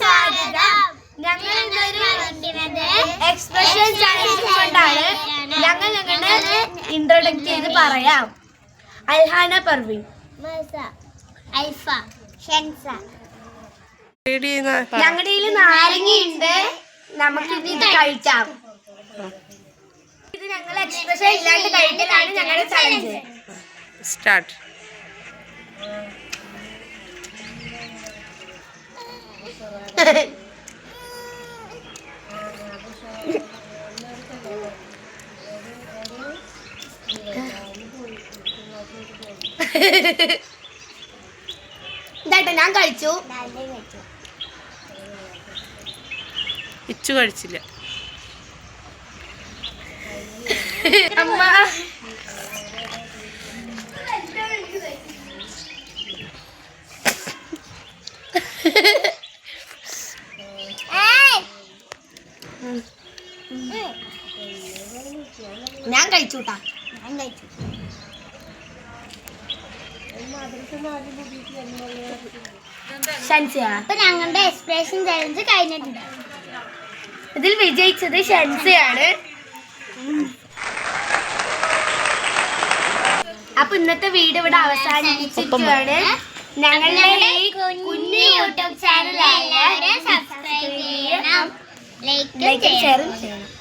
സ്വാഗതം. ഞങ്ങൾ expression challenge കൊണ്ടാണ് ഞങ്ങൾ ഞങ്ങളുടെ ഇൻട്രോഡക്റ്റ് ചെയ്ത് പറയാം. അൽഹാന പർവീൻ അൽഫ ഷെൻസ ഞങ്ങളുടെ കയ്യിൽ നാരങ്ങയുണ്ട്. നമുക്ക് ഇത് കഴിക്കാം. ഇത് ഞങ്ങൾ എക്സ്പ്രഷൻ ഇല്ലാണ്ട് കഴിക്കലാണ് ഞങ്ങളുടെ ചാലഞ്ച് സ്റ്റാർട്ട് ഇതായിട്ട് ഞാൻ കഴിച്ചു. ഇച്ചു കഴിച്ചില്ല. അമ്മ. ഞാൻ കഴിച്ചൂട്ടാ. ഞാൻ കഴിച്ചു. അപ്പൊ ഞങ്ങളുടെ എക്സ്പ്രഷൻ ചലഞ്ച് കഴിഞ്ഞിട്ടുണ്ട്. ഇതിൽ വിജയിച്ചത് ഷൻസിയാണ്. അപ്പൊ ഇന്നത്തെ വീട് ഇവിടെ അവസാനിപ്പിച്ചിരിക്കുകയാണ്. ഞങ്ങളുടെ കുഞ്ഞു യൂട്യൂബ് ചാനൽ ലൈക്ക് ഷെയറും ചെയ്യണം